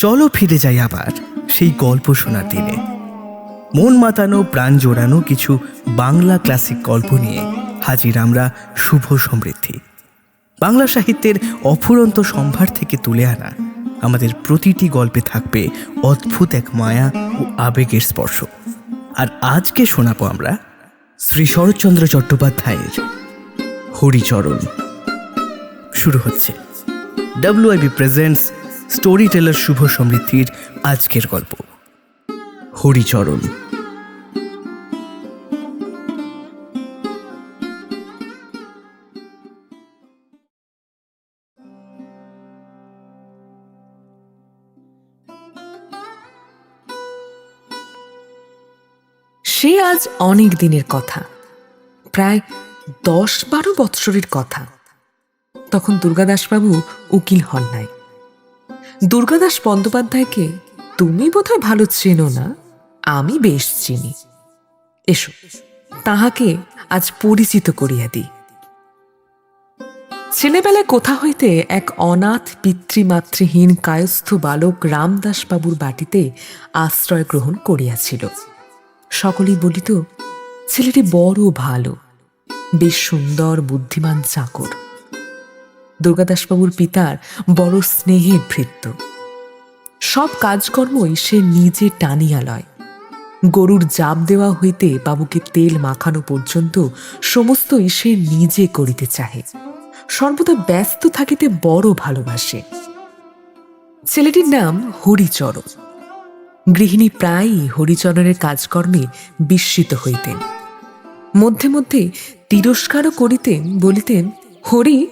চলো ফিরে যাই আবার সেই গল্প শোনার দিনে। মন মাতানো, প্রাণ জোড়ানো কিছু বাংলা ক্লাসিক গল্প নিয়ে হাজির আমরা শুভ সমৃদ্ধি। বাংলা সাহিত্যের অফুরন্ত সম্ভার থেকে তুলে আনা আমাদের প্রতিটি গল্পে থাকবে অদ্ভুত এক মায়া ও আবেগের স্পর্শ। আর আজকে শোনাবো আমরা শ্রী শরৎচন্দ্র চট্টোপাধ্যায়ের হরিচরণ। শুরু হচ্ছে। WIB presents storyteller Shubho সমৃদ্ধির আজকের গল্প। হরিচরণ। সে আজ অনেক দিনের কথা। প্রায় দশ বারো বৎসরের কথা। তখন দুর্গাদাসবাবু উকিল হন নাই। দুর্গাদাস বন্দ্যোপাধ্যায়কে তুমি বোধহয় ভালো চেনো না, আমি বেশ চিনি। এসো, তাহাকে আজ পরিচিত করিয়া দিই। ছেলেবেলায় কোথা হইতে এক অনাথ পিতৃমাতৃহীন কায়স্থ বালক রামদাসবাবুর বাটিতে আশ্রয় গ্রহণ করিয়াছিল। সকলেই বলিত, ছেলেটি বড় ভালো, বেশ সুন্দর, বুদ্ধিমান, চাকর। দুর্গাদাসবাবুর পিতার বড় স্নেহের ভৃত্য। সব কাজকর্মই সে নিজে টানিয়া লয়। গরুর জাপ দেওয়া হইতে বাবুকে তেল মাখানো পর্যন্ত সমস্তই সে নিজে করিতে চাহে। সর্বদা ব্যস্ত থাকিতে বড় ভালোবাসে। ছেলেটির নাম হরিচরণ। গৃহিণী প্রায়ই হরিচরণের কাজকর্মে বিস্মিত হইতেন। মধ্যে মধ্যে তিরস্কারও করিতেন, বলিতেন, হরি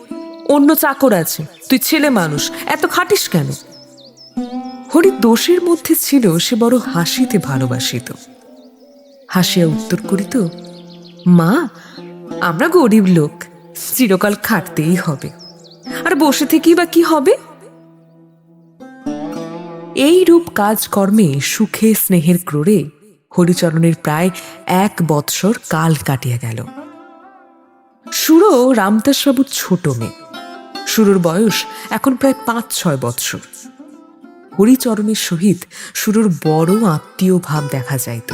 অন্য চাকর আছে। তুই ছেলে মানুষ, এত খাটিস কেন? হরি দোষের মধ্যে ছিল সে বড় হাসিতে ভালোবাসিত। হাসিয়া উত্তর করিত, মা, আমরা গরিব লোক, চিরকাল খাটতেই হবে। আর বসে থেকেই বা কি হবে? এই রূপ কাজকর্মে, সুখে, স্নেহের ক্রোড়ে, হরিচরণের প্রায় এক বৎসর কাল কাটিয়া গেল। সুরো রামদাসবাবুর ছোট মেয়ে। সুরোর বয়স এখন প্রায় পাঁচ ছয় বৎসর। হরিচরণের সহিত সুরোর বড় আত্মীয় ভাব দেখা যাইত।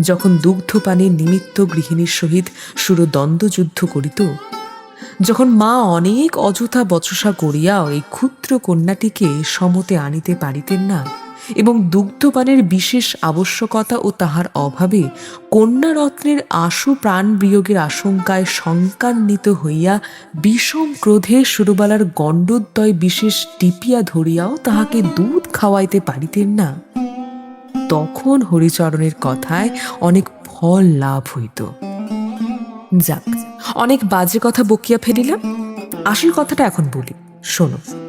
যখন দুগ্ধপানের নিমিত্ত গৃহিণীর সহিত সুরো দ্বন্দ্বযুদ্ধ করিত, যখন মা অনেক অযথা বচসা করিয়াও এই ক্ষুদ্র কন্যাটিকে সমতে আনিতে পারিতেন না এবং দুগ্ধপানের বিশেষ আবশ্যকতা ও তাহার অভাবে কন্যারত্নের আশু প্রাণ বিয়োগের আশঙ্কায় শঙ্কান্বিত হইয়া বিষম ক্রোধে সুরবালার গণ্ডোদ্দয় বিশেষ টিপিয়া ধরিয়াও তাহাকে দুধ খাওয়াইতে পারিতেন না। তখন হরিচরণের কথায় অনেক ফল লাভ হইত। যাক, অনেক বাজে কথা বকিয়া ফেলিলাম। আসল কথাটা এখন বলি। শোনো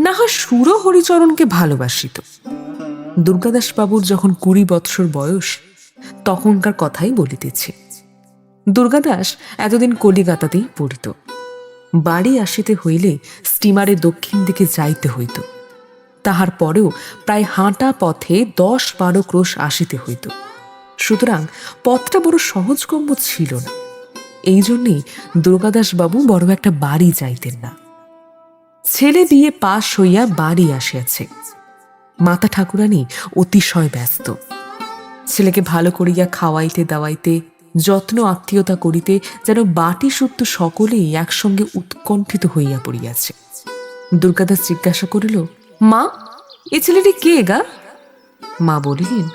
না হয় সুর হরিচরণকে ভালোবাসিত দুর্গাদাস বাবুর যখন কুড়ি বৎসর বয়স, তখনকার কথাই বলিতেছি। দুর্গাদাস এতদিন কলিকাতাতেই পড়িত। বাড়ি আসিতে হইলে স্টিমারে দক্ষিণ দিকে যাইতে হইত। তাহার পরেও প্রায় হাঁটা পথে দশ বারো ক্রোশ আসিতে হইত। সুতরাং পথটা বড় সহজগম্য ছিল না। এই জন্যেই দুর্গাদাসবাবু বড় একটা বাড়ি যাইতেন না। ছেলে দিয়ে পাশ হইয়া বাড়ি আসিয়াছে। মাতা ঠাকুরানী অতিশয় ব্যস্ত। ছেলেকে ভালো করিয়া খাওয়াইতে দাওয়াইতে, যত্ন আত্মীয়তা করিতে যেন বাটি সত্য সকলেই একসঙ্গে উৎকণ্ঠিত হইয়া পড়িয়াছে। দুর্গাদাস জিজ্ঞাসা করিল, মা, এ ছেলেটি কে গা? মা বলিলেন,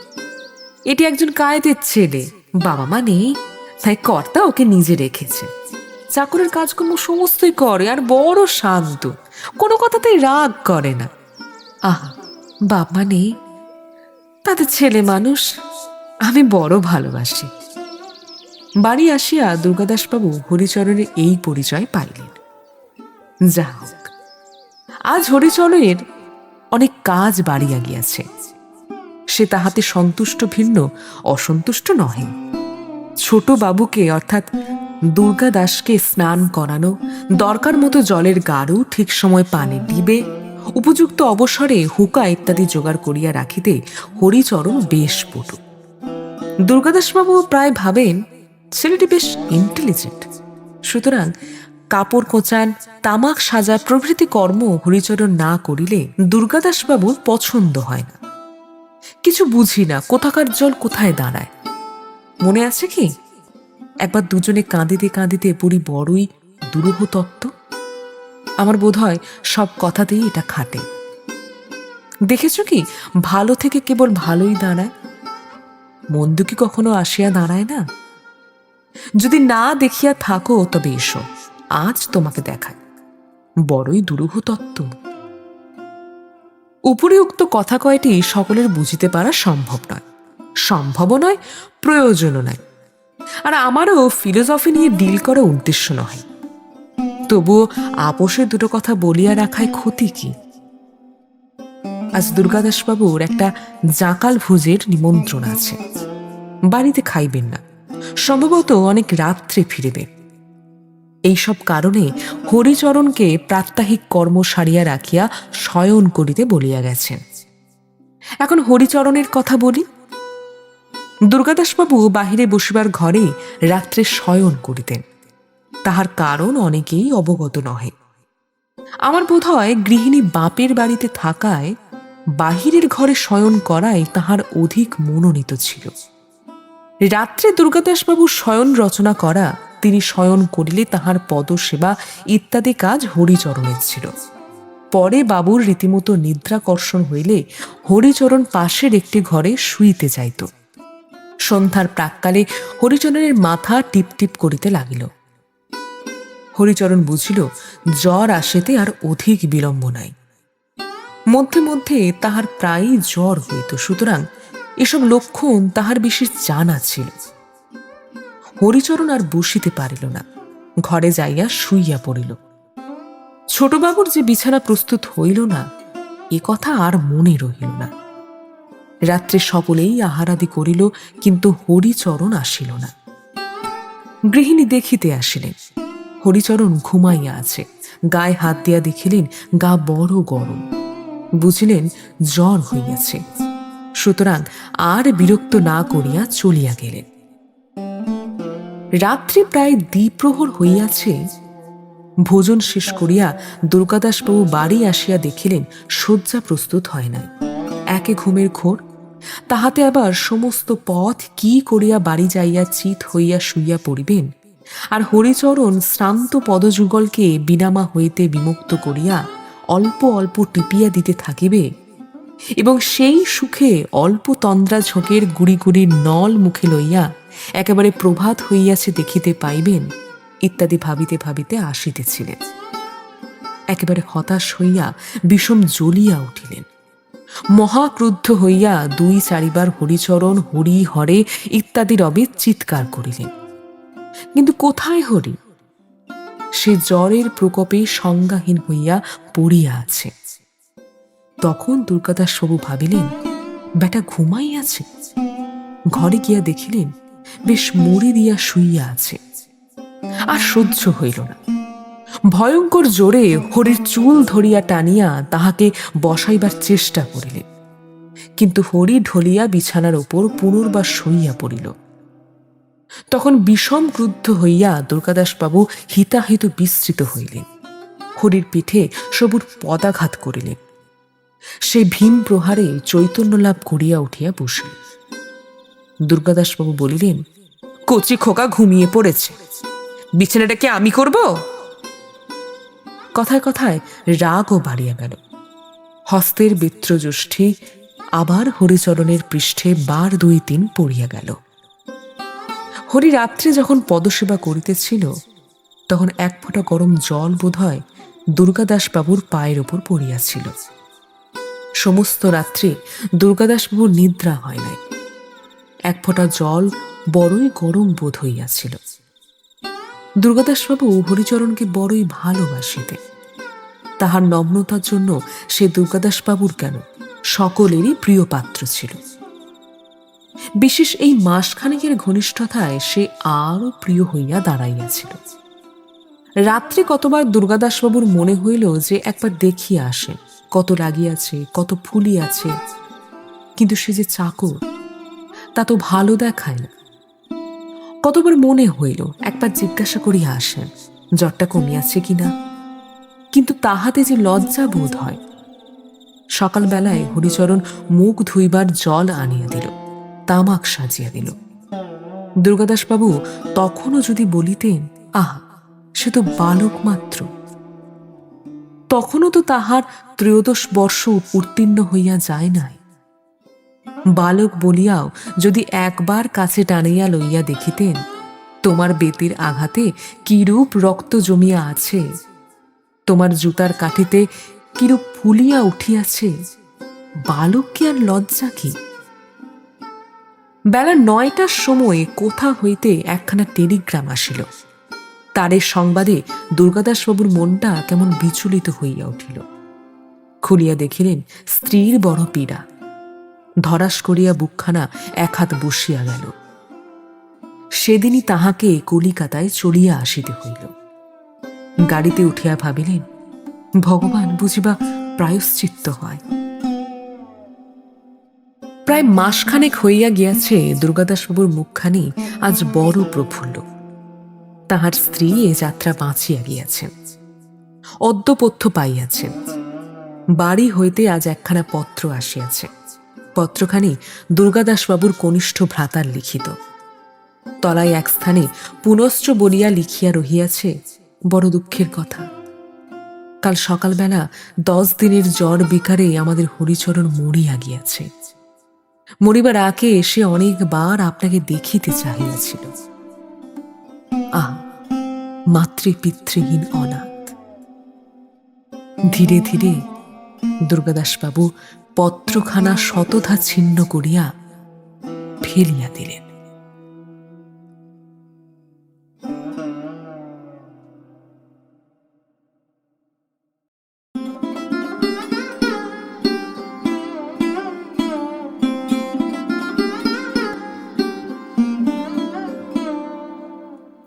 এটি একজন কায়েদের ছেলে, বাবা মা নেই, তাই কর্তা ওকে নিজে রেখেছে। চাকরের কাজকর্ম সমস্তই করে, আর বড় শান্ত। কোনো কথাতেই রাগ করে না। আহা, বাপ মা নেই তাদের ছেলে মানুষ, আমি বড় ভালোবাসি। বাড়ি আসিয়া দুর্গাদাসবাবু হরিচরণের এই পরিচয় পাইলেন। যা হোক আজ হরিচরণের অনেক কাজ বাড়িয়া গিয়াছে। সে তাহাতে সন্তুষ্ট ভিন্ন, অসন্তুষ্ট নহে। ছোট বাবুকে অর্থাৎ দুর্গা দাসকে স্নান করানো, দরকার মতো জলের গাড়ু ঠিক সময় পানি দিবে, উপযুক্ত অবসরে হুকা ইত্যাদি জোগাড় করিয়া রাখিতে হরিচরণ বেশ পটু। দুর্গাদাসবাবু প্রায় ভাবেন, ছেলেটি বেশ ইন্টেলিজেন্ট সুতরাং কাপড় কোচান, তামাক সাজা প্রভৃতি কর্ম হরিচরণ না করিলে দুর্গাদাসবাবুর পছন্দ হয় না। কিছু বুঝি না, কোথাকার জল কোথায় দাঁড়ায়। মনে আছে কি? একবার দুজনে কাঁদিতে কাঁদিতে পুরি বড়ই দুরূহ তত্ত্ব। আমার বোধ হয় সব কথাতেই এটা খাটে। দেখেছ কি? ভালো থেকে কেবল ভালোই দাঁড়ায়। মন্দ কি কখনো আসিয়া দাঁড়ায় না? যদি না দেখিয়া থাকো, তবে এসো, আজ তোমাকে দেখায় বড়ই দুরূহ তত্ত্ব। উপরে উক্ত কথা কয়টি সকলের বুঝিতে পারা সম্ভব নয়। সম্ভবও নয়, প্রয়োজনও নয়। আর আমারও ফিলোসফি নিয়ে ডিল করা উদ্দেশ্য নয়। তবুও আপোষে দুটো কথা বলিয়া রাখায় ক্ষতি কি? আজ দুর্গাদাসবাবুর একটা জাকাল ভোজের নিমন্ত্রণ আছে। বাড়িতে খাইবেন না। সম্ভবত অনেক রাত্রে ফিরিবেন। এইসব কারণে হরিচরণকে প্রাত্যহিক কর্ম সারিয়া রাখিয়া শয়ন করিতে বলিয়া গেছেন। এখন হরিচরণের কথা বলি। দুর্গাদাসবাবু বাহিরে বসিবার ঘরে রাত্রে শয়ন করিতেন। তাহার কারণ অনেকেই অবগত নহে। আমার বোধ হয় গৃহিণী বাপের বাড়িতে থাকায় বাহিরের ঘরে শয়ন করাই তাহার অধিক মনোনীত ছিল। রাত্রে দুর্গাদাসবাবু শয়ন রচনা করা, তিনি শয়ন করিলে তাহার পদসেবা ইত্যাদি কাজ হরিচরণের ছিল। পরে বাবুর রীতিমতো নিদ্রাকর্ষণ হইলে হরিচরণ পাশের একটি ঘরে শুইতে যাইত। সন্ধ্যার প্রাককালে হরিচরণের মাথা টিপ টিপ করিতে লাগিল। হরিচরণ বুঝিল, জ্বর আসিতে আর অধিক বিলম্ব নাই। মধ্যে মধ্যে তাহার প্রায়ই জ্বর হইত, সুতরাং এসব লক্ষণ তাহার বিশেষ জানা ছিল। হরিচরণ আর বসিতে পারিল না, ঘরে যাইয়া শুইয়া পড়িল। ছোটবাবুর যে বিছানা প্রস্তুত হইল না, এ কথা আর মনে রহিল না। রাত্রে সকলেই আহারাদি করিল, কিন্তু হরিচরণ আসিল না। গৃহিণী দেখিতে আসিলেন। হরিচরণ ঘুমাইয়া আছে। গায়ে হাত দিয়া দেখিলেন, গা বড় গরম। বুঝিলেন, জ্বর হইয়াছে। সুতরাং আর বিরক্ত না করিয়া চলিয়া গেলেন। রাত্রি প্রায় দ্বিপ্রহর হইয়াছে। ভোজন শেষ করিয়া দুর্গাদাসবাবু বাড়ি আসিয়া দেখিলেন, শয্যা প্রস্তুত হয় নাই। একে ঘুমের ঘোর, তাহাতে আবার সমস্ত পথ কি করিয়া বাড়ি যাইয়া চিত হইয়া শুইয়া পড়িবেন? আর হরিচরণ শ্রান্ত পদযুগলকে বিনামা হইতে বিমুক্ত করিয়া অল্প অল্প টিপিয়া দিতে থাকিবে? এবং সেই সুখে অল্প তন্দ্রা ঝোঁকের গুড়ি গুড়ি নল মুখে লইয়া একেবারে প্রভাত হইয়াছে দেখিতে পাইবেন, ইত্যাদি ভাবিতে ভাবিতে আসিতেছিলেন। একেবারে হতাশ হইয়া বিষম জ্বলিয়া উঠিলেন। মহাক্রুদ্ধ হইয়া দুই চারিবার হরিচরণ, হরি, হরে ইত্যাদি রবে চিৎকার করিলেন। কিন্তু কোথায় হরি? সে জ্বরের প্রকোপে সংজ্ঞাহীন হইয়া পড়িয়া আছে। তখন দুর্গাদাস বাবু ভাবিলেন, বেটা ঘুমাই আছে ঘরে গিয়া দেখিলেন, বেশ মুড়ি দিয়া শুইয়া আছে। আর সহ্য হইল না। ভয়ঙ্কর জোরে হরির চুল ধরিয়া টানিয়া তাহাকে বসাইবার চেষ্টা করিলেন কিন্তু হরি ঢলিয়া বিছানার ওপর পুনর্বার শুইয়া পড়িল। তখন বিষম ক্রুদ্ধ হইয়া দুর্গাদাসবাবু হিতাহিত বিস্তৃত হইলেন। হরির পিঠে সবুর পদাঘাত করিলেন। সে ভীম প্রহারে চৈতন্য লাভ করিয়া উঠিয়া বসিল। দুর্গাদাসবাবু বলিলেন, কচি খোকা ঘুমিয়ে পড়েছে। বিছানাটা কি আমি করব? কথায় কথায় রাগও বাড়িয়া গেল। হস্তের বিত্রজ্যোষ্ঠী আবার হরিচরণের পৃষ্ঠে বার দুই তিন পড়িয়া গেল। হরি রাত্রে যখন পদসেবা করিতেছিল, তখন এক ফোঁটা গরম জল বোধ হয় দুর্গাদাসবাবুর পায়ের ওপর পড়িয়াছিল। সমস্ত রাত্রে দুর্গাদাসবাবুর নিদ্রা হয় নাই। এক ফোঁটা জল বড়ই গরম বোধ হইয়াছিল। দুর্গাদাসবাবু হরিচরণকে বড়ই ভালোবাসিতেন। তাহার নম্রতার জন্য সে দুর্গাদাসবাবুর কেন সকলেরই প্রিয় পাত্র ছিল। বিশেষ এই মাসখানেকের ঘনিষ্ঠতায় সে আরও প্রিয় হইয়া দাঁড়াইয়াছিল। রাত্রে কতবার দুর্গাদাসবাবুর মনে হইল যে একবার দেখিয়া আসে কত লাগিয়াছে কত ফুলিয়াছে। কিন্তু সে যে চাকর, তা তো ভালো দেখায় না। কতবার মনে হইল, একবার জিজ্ঞাসা করিয়া আসেন জ্বরটা কমিয়াছে কিনা। কিন্তু তাহাতে যে লজ্জা বোধ হয়। সকালবেলায় হরিচরণ মুখ ধুইবার জল আনিয়া দিল, তামাক সাজিয়া দিল। দুর্গাদাসবাবু তখনও যদি বলিতেন, আহা, সে তো বালক মাত্র। তখনও তো তাহার ত্রয়োদশ বর্ষ উত্তীর্ণ হইয়া যায় নাই। বালক বলিয়াও, যদি একবার কাছে টানিয়া লইয়া দেখিতেন, তোমার বেতির আঘাতে কিরূপ রক্ত জমিয়া আছে? তোমার জুতার কাঠিতে কিরূপ ফুলিয়া উঠিয়াছে? বালক কি আর লজ্জা কি? বেলা নয়টার সময় কোথা হইতে একখানা টেলিগ্রাম আসিল। তারের সংবাদে দুর্গাদাসবাবুর মনটা কেমন বিচলিত হইয়া উঠিল। খুলিয়া দেখিলেন স্ত্রীর বড় পীড়া। ধরাস করিয়া বুকখানা এক হাত বসিয়া গেল। সেদিনই তাহাকে কলিকাতায় চলিয়া আসিতে হইল। গাড়িতে উঠিয়া ভাবিলেন, ভগবান, বুঝিবা প্রায়শ্চিত্ত হয়। প্রায় মাসখানেক হইয়া গিয়াছে দুর্গাদাসবাবুর মুখখানি আজ বড় প্রফুল্ল। তাহার স্ত্রী এ যাত্রা বাঁচিয়া গিয়াছেন অদ্যপথ্য পাইয়াছেন বাড়ি হইতে আজ একখানা পত্র আসিয়াছে। পত্রখানি দুর্গাদাসবাবুর কনিষ্ঠ ভ্রাতার লিখিত। তলায় এক স্থানে পুনশ্চ বলিয়া লিখিয়া রহিয়াছে বড় দুঃখের কথা। কাল সকালবেলা দশ দিনের জ্বর বিকারে আমাদের হরিচরণ মরিয়া গিয়াছে। মরিবার আগে এসে অনেকবার আপনাকে দেখিতে চাহিয়াছিল। আহ, মাতৃপিতৃহীন অনাথ। ধীরে ধীরে দুর্গাদাসবাবু পত্রখানা শতধা ছিন্ন করিয়া ফেলিয়া দিলেন।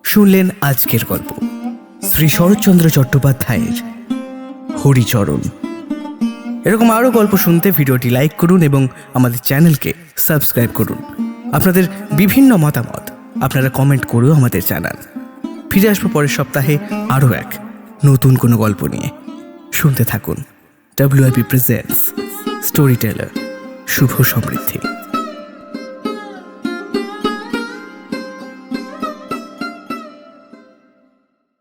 শুনলেন আজকের গল্প। শ্রী শরৎচন্দ্র চট্টোপাধ্যায়ের হরিচরণ। এরকম আরও গল্প শুনতে ভিডিওটি লাইক করুন এবং আমাদের চ্যানেলকে সাবস্ক্রাইব করুন। আপনাদের বিভিন্ন মতামত আপনারা কমেন্ট করেও আমাদের জানান। ফিরে আসব পরের সপ্তাহে আরও এক নতুন কোনো গল্প নিয়ে। শুনতে থাকুন। WIP presents storyteller Shubho Samriddhi.